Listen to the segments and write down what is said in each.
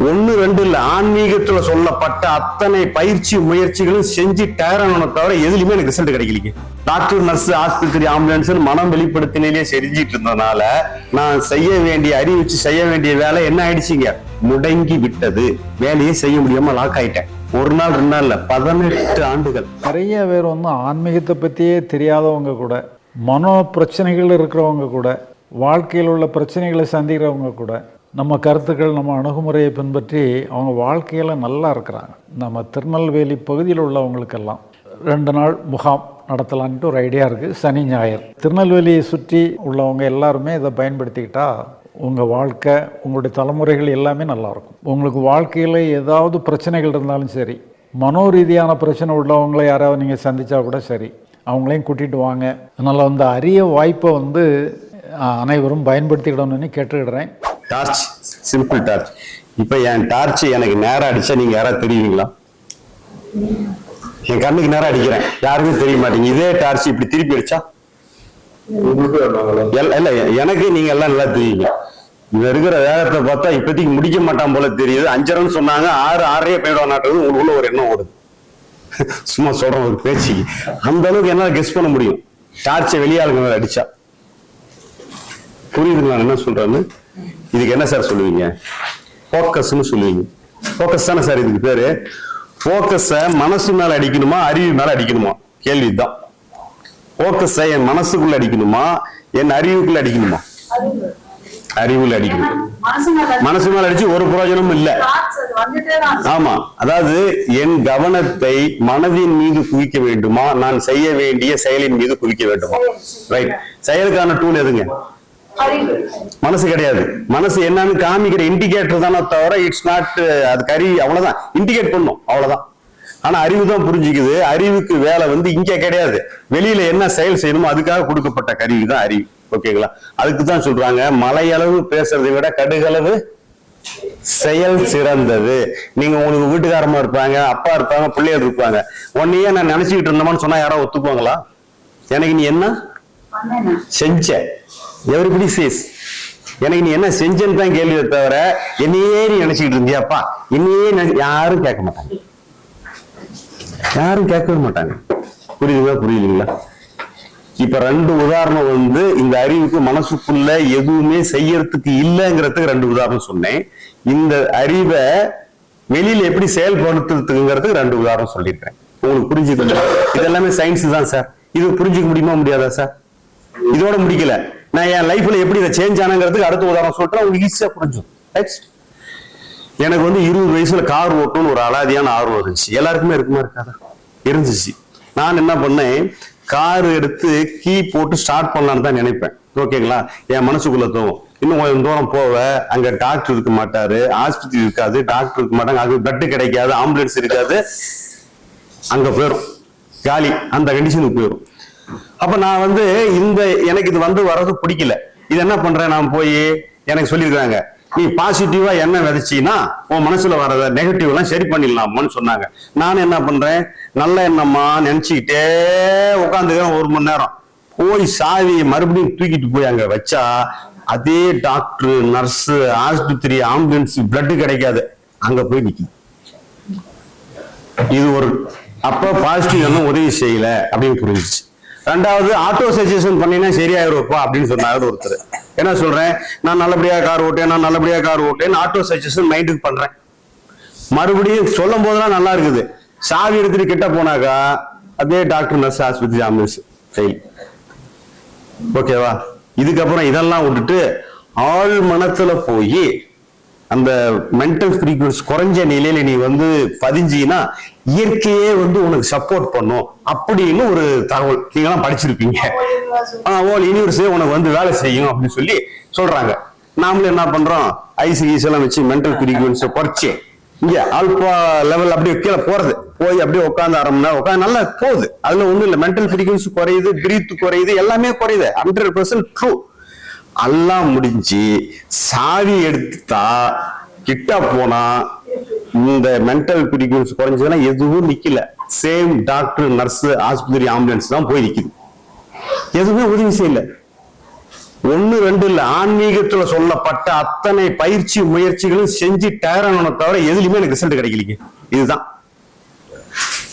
ஒண்ணு ரெண்டு இல்ல. ஆன்மீகத்துல சொல்லப்பட்ட அத்தனை பயிற்சி முயற்சிகளும் செஞ்சு டயரான தவிர எதுலயுமே எனக்கு ரிசல்ட் கிடைக்கலீங்க. டாக்டர் நர்ஸ் ஆஸ்பத்திரி ஆம்புலன்ஸ் மனம் வெளிப்படுத்தினே செஞ்சிட்டு இருந்ததுனால நான் செய்ய வேண்டிய அறிவிச்சு செய்ய வேண்டிய வேலை என்ன ஆயிடுச்சுங்க? முடங்கி விட்டது. வேலையை செய்ய முடியாம லாக் ஆயிட்டேன். ஒரு நாள் ரெண்டு நாள் இல்ல. பதினெட்டு ஆண்டுகள். நிறைய பேர் வந்து ஆன்மீகத்தை பற்றியே தெரியாதவங்க கூட மனோ பிரச்சனைகள் இருக்கிறவங்க கூட வாழ்க்கையில் உள்ள பிரச்சனைகளை சந்திக்கிறவங்க கூட நம்ம கருத்துக்கள் நம்ம அணுகுமுறையை பின்பற்றி அவங்க வாழ்க்கையில் நல்லா இருக்கிறாங்க. நம்ம திருநெல்வேலி பகுதியில் உள்ளவங்களுக்கெல்லாம் ரெண்டு நாள் முகாம் நடத்தலான்ட்டு ஒரு ஐடியா இருக்குது சனி ஞாயிறு. திருநெல்வேலியை சுற்றி உள்ளவங்க எல்லாருமே இதை பயன்படுத்திக்கிட்டா உங்கள் வாழ்க்கை உங்களுடைய தலைமுறைகள் எல்லாமே நல்லாயிருக்கும் உங்களுக்கு வாழ்க்கையில் ஏதாவது பிரச்சனைகள் இருந்தாலும் சரி மனோ ரீதியான பிரச்சனை உள்ளவங்களை யாராவது நீங்கள் சந்தித்தா கூட சரி அவங்களையும் கூட்டிகிட்டு வாங்க. அதனால் அந்த அரிய வாய்ப்பை வந்து அனைவரும் பயன்படுத்திக்கிடணும்னு கேட்டுக்கிடுறேன். Torch simple torch. இப்ப என் டார்ச் எனக்கு நேரா அடிச்சா நீங்க யாராவது தெரியுவீங்களா? என் கண்ணுக்கு நேரா அடிக்கிறேன். யாருமே தெரிய மாட்டீங்க இதே டார்ச் இப்படி திருப்பி அடிச்சா? இல்ல எனக்கு நீங்க எல்லாம் நல்லா தெரியுங்க. இங்க இருக்கிற வேகத்தை பார்த்தா இப்போதைக்கு முடிக்க மாட்டான் போல தெரியுது. அஞ்சரைன்னு சொன்னாங்க. ஆறு ஆறரையே போயிடுவான் நாட்டுறது உங்களுக்குள்ள ஒரு எண்ணம் ஓடுது சும்மா சொல்றேன் ஒரு பேச்சுக்கு அந்த அளவுக்கு என்னால கெஸ் பண்ண முடியும். டார்ச்சை வெளியாளுங்க மேல அடிச்சா. புரியுதுங்களா என்ன சொல்றேன்னு? இதுக்கு என்ன சார் சொல்லுவீங்க? ஃபோக்கஸ்னு சொல்லுவீங்க. ஃபோக்கஸ் தானே சார் இதுக்கு பேரு? ஃபோக்கஸ மனசு மேல அடிக்கணுமா அறிவு மேல அடிக்கணுமா? கேள்வி தான் ஃபோக்கஸ என் மனசுக்குள்ள அடிக்கணுமா என் அறிவுக்குள்ள அடிக்கணுமா? அறிவுல அடிக்கணும். மனசு மேல அடிச்சு ஒரு பிரயோஜனமும் இல்ல. ஆமா. அதாவது என் கவனத்தை மனதின் மீது குவிக்க வேண்டுமா? நான் செய்ய வேண்டிய செயலின் மீது குவிக்க வேண்டுமா? ரைட் செயலுக்கான டூல் எதுங்க? மனசு கிடையாது. மனசு என்னன்னு காமிக்கிற இண்டிகேட்டர் தானே தவிர இட்ஸ் நாட் அது கருவி அவ்வளவுதான். இண்டிகேட் பண்ணும் அவ்வளவுதான். ஆனா அறிவு தான் புரிஞ்சுக்குது. அறிவுக்கு வேலை வந்து இங்க கிடையாது. வெளியில என்ன செயல் செய்யணுமோ அதுக்காக கொடுக்கப்பட்ட கருவி தான் அறிவு. ஓகேங்களா அதுக்கு தான் சொல்றாங்க மலையளவு பேசுறதை விட கடுகளவு செயல் சிறந்தது. நீங்க உங்களுக்கு வீட்டுக்காரமா இருப்பாங்க அப்பா இருப்பாங்க பிள்ளைகள் இருப்பாங்க. உன்னையே நான் நினைச்சுக்கிட்டு இருந்தோம்னு சொன்னா யாரோ ஒத்துக்குவாங்களா? எனக்கு நீ என்ன? செஞ்ச. எவ்ரிபடி சேஸ் எனக்கு நீ என்ன செஞ்சேன்னு தான் கேள்வியை தவிர என்னையே நீ நினைச்சுக்கிட்டு இருந்தியாப்பா? என்னையே யாரும் கேட்க மாட்டாங்க. யாரும் கேட்கவே மாட்டாங்க. புரியுதுங்களா? புரியுதுங்களா? இப்ப ரெண்டு உதாரணம் வந்து இந்த அறிவுக்கு மனசுக்குள்ள எதுவுமே செய்யறதுக்கு இல்லைங்கிறதுக்கு ரெண்டு உதாரணம் சொன்னேன். இந்த அறிவை வெளியில எப்படி செயல்படுத்துறதுங்கிறதுக்கு ரெண்டு உதாரணம் சொல்லியிருக்கேன். உங்களுக்கு புரிஞ்சுக்கல இதெல்லாமே சயின்ஸ் தான் சார் இது புரிஞ்சுக்க முடியுமா முடியாதா சார் இதோட முடிக்கல. நான் என் லைஃப்ல எப்படி இதை சேஞ்ச் ஆனங்கிறதுக்கு அடுத்த உதாரணம் சொல்றேன். உங்களுக்கு ஈஸியா புரிஞ்சும் நெக்ஸ்ட் எனக்கு வந்து இருபது வயசுல கார் ஓட்டணும்னு ஒரு அலாதியான ஆர்வம் இருந்துச்சு. எல்லாருக்குமே இருக்குமா இருக்காதா? இருந்துச்சு. நான் என்ன பண்ணேன்? கார் எடுத்து கீ போட்டு ஸ்டார்ட் பண்ணலான்னு தான் நினைப்பேன். ஓகேங்களா என் மனசுக்குள்ள தோணும். இன்னும் கொஞ்சம் தூரம் போவ. அங்க டாக்டர் இருக்க மாட்டாரு. ஆஸ்பத்திரி இருக்காது. டாக்டர் இருக்க மாட்டாங்க. அங்க பெட் கிடைக்காது. ஆம்புலன்ஸ் இருக்காது. அங்க போயிடும் காலி. அந்த கண்டிஷனுக்கு போயிடும் அப்ப நான் வந்து இந்த எனக்கு இது வந்து வர்றது பிடிக்கல. இது என்ன பண்றேன் நான் போய் எனக்கு சொல்லியிருக்காங்க நீ பாசிட்டிவா என்ன விதைச்சின்னா உன் மனசுல வர்றத நெகட்டிவ் எல்லாம் சரி பண்ணிடலாமான்னு சொன்னாங்க. நான் என்ன பண்றேன்? நல்ல எண்ணமா நினைச்சுக்கிட்டே உட்காந்துக்கிறேன் ஒரு மணி நேரம். போய் சாவி மறுபடியும் தூக்கிட்டு போய் அங்க வச்சா அதே டாக்டர் நர்ஸ் ஆஸ்பத்திரி ஆம்புலன்ஸ் பிளட் கிடைக்காது. அங்க போய் நிக்குது. இது ஒரு அப்ப பாசிட்டிவ் ஒன்றும் உதவி செய்யல அப்படின்னு புரிஞ்சிச்சு. ரெண்டாவது ஆட்டோ சஜஷன் பண்ணினா சரியாயிருப்பா அப்படின்னு சொன்னாரு ஒருத்தர். என்ன சொல்றேன்? நான் நல்லபடியா கார் ஓட்டேன் நான் நல்லபடியா கார் ஓட்டேன் ஆட்டோ சஜஷன் மைண்டுக்கு பண்றேன். மறுபடியும் சொல்லும் போதெல்லாம் நல்லா இருக்குது. சாவி எடுத்துட்டு கிட்ட போனாக்கா அதே டாக்டர் நர்ஸ் ஆஸ்பத்திரி ஆம்புலன்ஸ் ஃபெயில் ஓகேவா இதுக்கப்புறம் இதெல்லாம் விட்டுட்டு ஆள் மனத்துல போய் அந்த மென்டல் ஃப்ரீக்வன்ஸ் குறைஞ்ச நிலையில நீ வந்து பதிஞ்சினா இயற்கையே வந்து உனக்கு சப்போர்ட் பண்ணும் அப்படின்னு ஒரு தகவல். நீங்களாம் படிச்சிருப்பீங்க. ஓல் யூனிவர்ஸே உனக்கு வந்து வேலை செய்யும் அப்படின்னு சொல்லி சொல்றாங்க. நாமளும் என்ன பண்றோம்? ஐசிஐஸ் எல்லாம் வச்சு மென்டல் ஃப்ரீக்வன்ஸை குறைச்சி இங்க ஆல்பா லெவல் அப்படியே கீழே போறது. போய் அப்படியே உட்காந்து அரை மணி நேரம் உட்காந்து நல்லா போகுது. அதுல ஒண்ணும் இல்ல. மென்டல் ஃப்ரீக்வன்சி குறையுது பிரீத் குறையுது எல்லாமே குறையுது. ஹண்ட்ரட் பர்சன்ட் ட்ரூ எல்லாம் முடிஞ்சு சாவி எடுத்துட்டா கிட்ட போனா இந்த மென்டல் ஃப்ரீக்வன்சி குறைஞ்சதுன்னா எதுவும் நிக்கல. சேம் டாக்டர் நர்ஸ் ஆஸ்பத்திரி ஆம்புலன்ஸ் தான் போய் நிக்குது. எதுவுமே உதவி செய்யல. ஒன்னு ரெண்டு இல்ல. ஆன்மீகத்துல சொல்லப்பட்ட அத்தனை பயிற்சி முயற்சிகளும் செஞ்சு டயரான தவிர எதுலயுமே எனக்கு ரிசல்ட் கிடைக்கலீங்க. இதுதான்.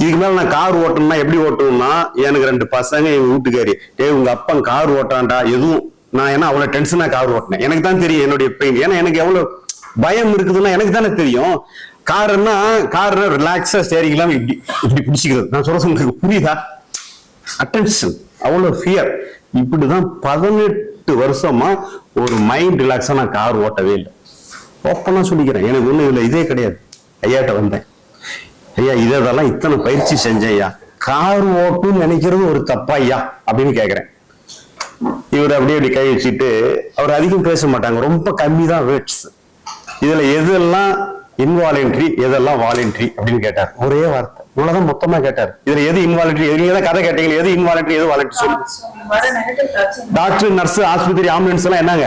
இதுக்கு மேல நான் கார் ஓட்டணும்னா எப்படி ஓட்டணும்னா எனக்கு ரெண்டு பசங்க எங்க வீட்டுக்காரி. டேய் உங்க அப்பன் கார் ஓட்டான்டா எதுவும் நான் ஏன்னா அவ்வளவு டென்ஷனா கார் ஓட்டினேன். எனக்கு தான் தெரியும் என்னுடைய பெயின் ஏன்னா எனக்கு எவ்வளவு பயம் இருக்குதுன்னா எனக்கு தானே தெரியும். காருன்னா கார் ரிலாக்ஸா ஸ்டேரிங் எல்லாம் இப்படி இப்படி பிடிச்சிக்கிறது. நான் சொல்ல சொன்னது புரியுதா? அட்டென்ஷன் அவ்வளவு ஃபியர் இப்படிதான் பதினெட்டு வருஷமா ஒரு மைண்ட் ரிலாக்ஸா நான் கார் ஓட்டவே இல்லை. ஓப்பனா சொல்லிக்கிறேன். எனக்கு ஒண்ணு இல்லை இதே கிடையாது. ஐயாட்ட வந்தேன். ஐயா இதெல்லாம் இத்தனை பயிற்சி செஞ்சேன் ஐயா. கார் ஓட்டுன்னு நினைக்கிறது ஒரு தப்பா ஐயா? அப்படின்னு கேக்குறேன். இவர் அப்படியே அப்படி கை வச்சுட்டு அவர் அதிகம் பேச மாட்டாங்க. ரொம்ப கம்மி தான் வேர்ட்ஸ் இதுல எதெல்லாம் இன்வாலன்ட்ரி எதெல்லாம் வாலண்டரி அப்படின்னு கேட்டார். ஒரே வார்த்தை. இவ்வளவுதான் மொத்தமா கேட்டார். இதுல எது இன்வாலன்ட்ரி நீங்க தான் கதை கேட்டீங்க எது இன்வாலன்ட்ரி எது வாலண்டரி சொல்லு. டாக்டர் நர்ஸ் ஆஸ்பத்திரி ஆம்புலன்ஸ் எல்லாம் என்னங்க?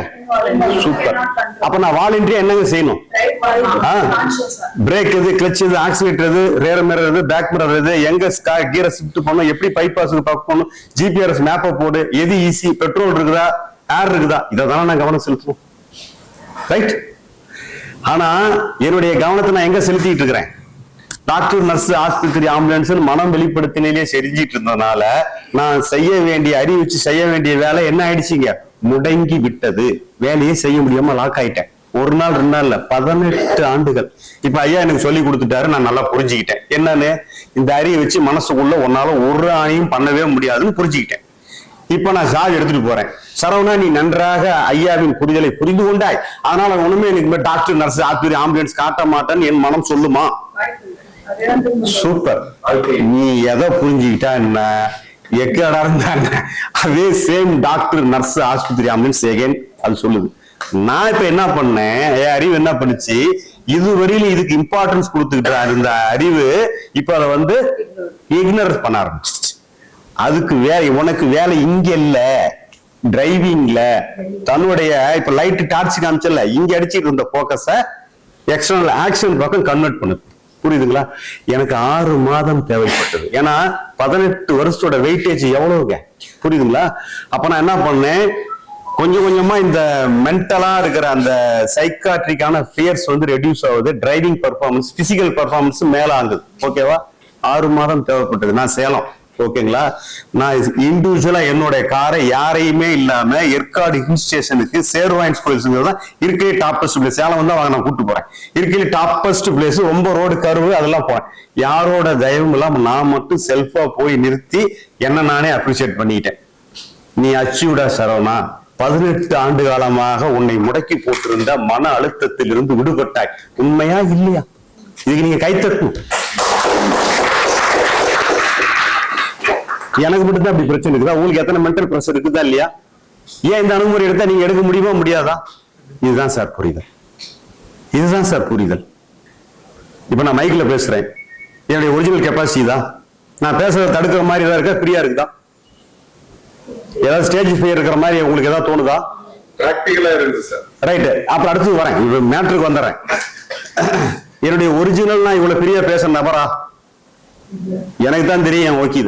சூப்பர் அப்ப நான் வாலண்டரியா என்னங்க செய்யணும்? பிரேக் எது கிளச் எது ஆக்சிலேட்டர் எது ரேர் மிரர் எது பேக் மிரர் எது எங்க கீரை ஷிஃப்ட் பண்ணணும் எப்படி பைபாஸுக்கு பார்க்க போகணும் ஜிபிஆர்எஸ் மேப்பை போடு எது ஈஸி பெட்ரோல் இருக்குதா ஏர் இருக்குதா இதை தானே நான் கவனம் செலுத்தணும். ரைட் ஆனா என்னுடைய கவனத்தை நான் எங்க செலுத்திட்டு இருக்கிறேன்? டாக்டர் நர்ஸ் ஆஸ்பத்திரி ஆம்புலன்ஸ் மனம் வெளிப்படுத்தினே செஞ்சிட்டு இருந்ததுனால நான் செய்ய வேண்டிய அறிவிச்சு செய்ய வேண்டிய வேலை என்ன ஆயிடுச்சுங்க? முடங்கி விட்டது. வேலையை செய்ய முடியாம லாக் ஆயிட்டேன். ஒரு நாள் ரெண்டு நாள்ல பதினெட்டு ஆண்டுகள். இப்ப ஐயா எனக்கு சொல்லி கொடுத்துட்டாரு நான் நல்லா புரிஞ்சுக்கிட்டேன். என்னன்னு? இந்த அறிவை வச்சு மனசுக்குள்ள உன்னால ஒரு ஆணையும் பண்ணவே முடியாதுன்னு புரிஞ்சுக்கிட்டேன். இப்ப நான் சாவி எடுத்துட்டு போறேன். சரவணா நீ நன்றாக ஐயாவின் புரிதலை புரிந்து கொண்டாய். அதனால ஒண்ணுமே எனக்கு டாக்டர் நர்ஸ் ஆஸ்பத்திரி ஆம்புலன்ஸ் காட்ட மாட்டேன்னு என் மனம் சொல்லுமா? சூப்பர் நீ எதை புரிஞ்சுக்கிட்டா என்ன? எக்கடா இருந்தாங்க. அதே சேம் டாக்டர் நர்ஸ் ஆஸ்பத்திரி ஆம்புலன்ஸ் எகைன் அது சொல்லுது. நான் இப்ப என்ன பண்ணேன்? என் அறிவு என்ன பண்ணுச்சு? இதுவரையில இதுக்கு இம்பார்ட்டன்ஸ் கொடுத்துக்கிட்டு இருந்த அறிவு இப்ப அதை வந்து இக்னரன்ஸ் பண்ண ஆரம்பிச்சு அதுக்கு வேலை உனக்கு வேலை இங்க இல்ல டிரைவிங்ல தன்னுடைய இப்ப லைட் டார்ச் காமிச்சல இங்க அடிச்சிட்டு இருந்த போக்கஸ எக்ஸ்டர்னல் ஆக்ஷன் பக்கம் கன்வெர்ட் பண்ணுது புரியுதுங்களா? எனக்கு ஆறு மாதம் தேவைப்பட்டது. ஏன்னா பதினெட்டு வருஷத்தோட வெயிட்டேஜ் எவ்வளவுங்க? புரியுதுங்களா? அப்ப நான் என்ன பண்ணேன்? கொஞ்சம் கொஞ்சமா இந்த மென்டலா இருக்கிற அந்த சைக்காட்ரிக்கான ஃபியர்ஸ் வந்து ரெடியூஸ் ஆகுது. டிரைவிங் பர்ஃபார்மன்ஸ் பிசிக்கல் பர்ஃபார்மன்ஸ் மேல ஆகுது ஓகேவா ஆறு மாதம் தேவைப்பட்டது. நான் சேலம். ஓகேங்களா? நான் இண்டிவிஜுவலா என்னோட காரை யாரையுமே இல்லாம ஏற்காடு ஹில் ஸ்டேஷனுக்கு சேர்வாயின்ஸ் பிளேஸ்ங்கிறது தான் இருக்கே டாப்பஸ்ட் பிளேஸ் சேலம் வந்தா வாங்க நான் கூட்டு போறேன். இருக்கிற டாப்பஸ்ட் பிளேஸ் ரொம்ப ரோடு கருவு அதெல்லாம் போறேன். யாரோட தயவும் இல்லாம நான் மட்டும் செல்ஃபா போய் நிறுத்தி என்ன நானே அப்ரிசியேட் பண்ணிக்கிட்டேன் நீ அச்சீவ்டா சரவணா. பதினெட்டு ஆண்டு காலமாக உன்னை முடக்கி போட்டிருந்த மன அழுத்தத்திலிருந்து விடுபட்டாய். உண்மையா இல்லையா? இதுக்கு நீங்க கைத்தட்டும் எனக்கு மட்டும் தான் அப்படி பிரச்சனை இருக்குதா? உங்களுக்கு எத்தனை மென்டல் ப்ரெஷர் இருக்குதா இல்லையா? ஏன் இந்த அணுகுமுறை எடுத்தா நீங்க எடுக்க முடியுமா முடியாதா? இதுதான் சார் புரிதல். இதுதான் சார் புரிதல். இப்ப நான் மைக்ல பேசுறேன். என்னுடைய ஒரிஜினல் கெப்பாசிட்டி தான். நான் பேசுறத தடுக்கிற மாதிரி ஏதாவது இருக்கா? ஃப்ரீயா இருக்குதா? ஏதாவது ஸ்டேஜ் ஃபியர் இருக்கிற மாதிரி உங்களுக்கு ஏதாவது தோணுதா? பிராக்டிகலா இருக்குது சார் ரைட் அப்புறம் அடுத்து வரேன். இப்ப மேட்ருக்கு வந்துடுறேன். என்னுடைய ஒரிஜினல் நான் இவ்வளவு பெரிய பேசுற நபரா? எனக்கு தான் தெரியும் ஓகே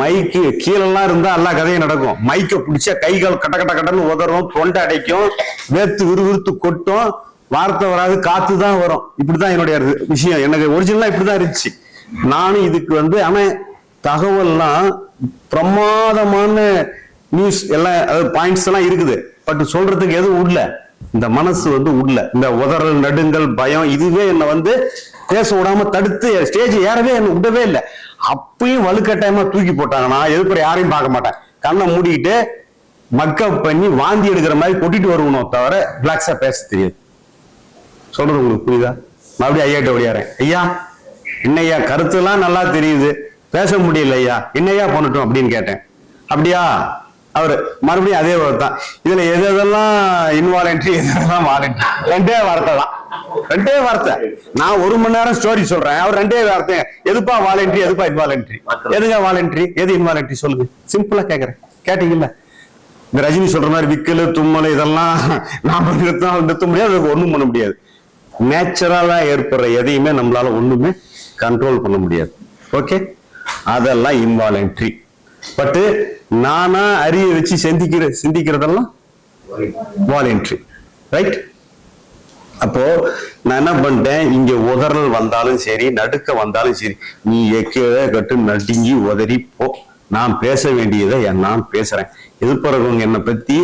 மைக்கு கீழெல்லாம் இருந்தா எல்லா கதையும் நடக்கும். மைக்கை பிடிச்சா கை கால் கட்ட கட்ட கட்டன்னு உதறும் தொண்டை அடைக்கும் வேத்து விறுவிறுத்து கொட்டும் வார்த்தை வராது காத்து தான் வரும். இப்படிதான் என்னுடைய விஷயம். எனக்கு ஒரிஜினலா இப்படிதான் இருந்துச்சு. நானும் இதுக்கு வந்து ஆனா தகவல்லாம் பிரமாதமான நியூஸ் எல்லாம் பாயிண்ட்ஸ் எல்லாம் இருக்குது. பட் சொல்றதுக்கு எதுவும் உள்ள இந்த மனசு வந்து உள்ள இந்த உதறல் நடுங்கள் பயம் இதுவே என்ன வந்து பேச விடாம தடுத்து ஸ்டேஜ் ஏறவே என்ன விடவே இல்லை. அப்பயும் வலுக்கட்டாயமா தூக்கி போட்டாங்கன்னா எதுக்குற யாரையும் பார்க்க மாட்டேன். கண்ணை மூடிக்கிட்டு மக்கப் பண்ணி வாந்தி எடுக்கிற மாதிரி கொட்டிட்டு வருவனோ தவிர ரிலாக்ஸா பேச தெரியாது. சொல்றது உங்களுக்கு புரியுதா? மறுபடியும் ஐயாட்ட ஓடியாரேன் ஐயா என்னய்யா கருத்துலாம் நல்லா தெரியுது. பேச முடியல ஐயா. என்னையா பண்ணட்டும் அப்படின்னு கேட்டேன். அப்படியா? அவரு மறுபடியும் அதே வார்த்தை தான் இதுல எது எதெல்லாம் இன்வாலன்ட்ரி எதெல்லாம் வாலண்ட்ரி ரெண்டே வார்த்தை தான் ரெண்டே வார்த்தை. நான் ஒரு மணி நேரம் ஸ்டோரி சொல்றேன். அவர் ரெண்டே வார்த்தை. எதுப்பா வாலண்ட்ரி எதுப்பா இன்வாலன்ட்ரி எதுங்க வாலண்ட்ரி எது இன்வாலன்ட்ரி சொல்லுங்க. சிம்பிளா கேக்குறேன். கேட்டீங்கல்ல? இந்த ரஜினி சொல்ற மாதிரி விக்கல் தும்மல் இதெல்லாம் நாம நிறுத்தம் நிறுத்த முடியாது அதுக்கு ஒண்ணும் பண்ண முடியாது? நேச்சுரலா ஏற்படுற எதையுமே நம்மளால ஒண்ணுமே கண்ட்ரோல் பண்ண முடியாது. ஓகே அதெல்லாம் இன்வாலன்ட்ரி பட்டு நானா அறிய வச்சு சிந்திக்கிற சிந்திக்கிறதெல்லாம் வாலண்டரி ரைட் அப்போ நான் என்ன பண்ணிட்டேன்? இங்க உதறல் வந்தாலும் சரி நடுக்க வந்தாலும் சரி நீ எக்கவே கட்டு நடுங்கி உதறி போ. நான் பேச வேண்டியதை நான் பேசுறேன். எதிர்ப்புறவங்க என்னை பத்தி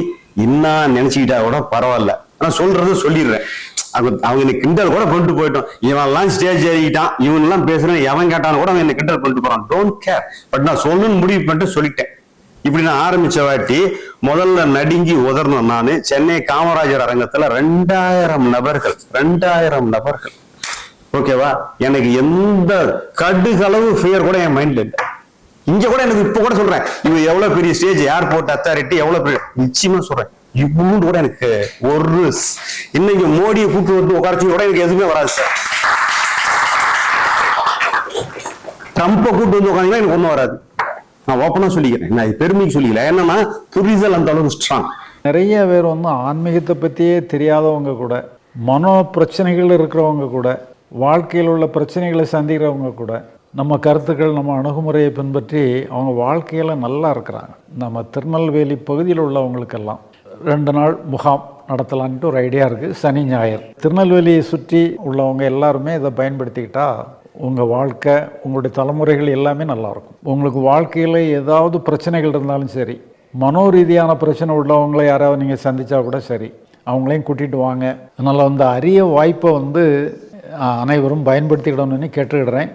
இன்னா நினைச்சுக்கிட்டா கூட பரவாயில்ல. ஆனா சொல்றத சொல்லிடுறேன். அவங்க அவங்க என்னை கிண்டல் கூட பண்ணிட்டு போயிட்டோம். இவன்லாம் ஸ்டேஜ் ஏறிக்கிட்டான் இவன் எல்லாம் பேசுறேன். எவன் கேட்டாலும் கூட அவன் என்ன கிண்டல் பண்ணிட்டு போறான். டோன்ட் கேர் பட் நான் சொல்லணும்னு முடிவு பண்ணிட்டு சொல்லிட்டேன். இப்படி நான் ஆரம்பிச்ச வாட்டி முதல்ல நடுங்கி உதறணும் நான். சென்னை காமராஜர் அரங்கத்துல ரெண்டாயிரம் நபர்கள் ரெண்டாயிரம் நபர்கள். ஓகேவா? எனக்கு எந்த கடுகளவு ஃபியர் கூட என் மைண்ட்ல இல்லை. இங்க கூட எனக்கு இப்ப கூட சொல்றேன். இவன் எவ்வளவு பெரிய ஸ்டேஜ் ஏர்போர்ட் அத்தாரிட்டி எவ்வளவு பெரிய நிச்சயமா சொல்றேன். இவ்வளவு கூட எனக்கு ஒரு இன்னைக்கு மோடியை கூப்பிட்டு வந்து உட்காரச்சு கூட எனக்கு எதுவுமே வராது சார் ட்ரம்ப்பை கூப்பிட்டு வந்து உட்காந்தீங்கன்னா எனக்கு ஒன்றும் வராது. நான் ஓப்பனாக சொல்லிக்கிறேன். நான் பெருமைக்கு சொல்லிக்கல. என்னன்னா புரிதல் அந்த அளவுக்கு ஸ்ட்ராங் நிறைய பேர் வந்து ஆன்மீகத்தை பற்றியே தெரியாதவங்க கூட மனோ பிரச்சனைகள் இருக்கிறவங்க கூட வாழ்க்கையில் உள்ள பிரச்சனைகளை சந்திக்கிறவங்க கூட நம்ம கருத்துக்கள் நம்ம அணுகுமுறையை பின்பற்றி அவங்க வாழ்க்கையில் நல்லா இருக்கிறாங்க. நம்ம திருநெல்வேலி பகுதியில் உள்ளவங்களுக்கெல்லாம் ரெண்டு நாள் முகாம் நடத்தலான்ட்டு ஒரு ஐடியா இருக்குது சனி ஞாயிறு. திருநெல்வேலியை சுற்றி உள்ளவங்க எல்லாருமே இதை பயன்படுத்திக்கிட்டால் உங்கள் வாழ்க்கை உங்களுடைய தலைமுறைகள் எல்லாமே நல்லாயிருக்கும் உங்களுக்கு வாழ்க்கையில் ஏதாவது பிரச்சனைகள் இருந்தாலும் சரி மனோரீதியான பிரச்சனை உள்ளவங்களை யாராவது நீங்கள் சந்தித்தா கூட சரி அவங்களையும் கூட்டிகிட்டு வாங்க. அதனால் வந்து அரிய வாய்ப்பை வந்து அனைவரும் பயன்படுத்திக்கிடணும்னு கேட்டுக்கிடுறேன்.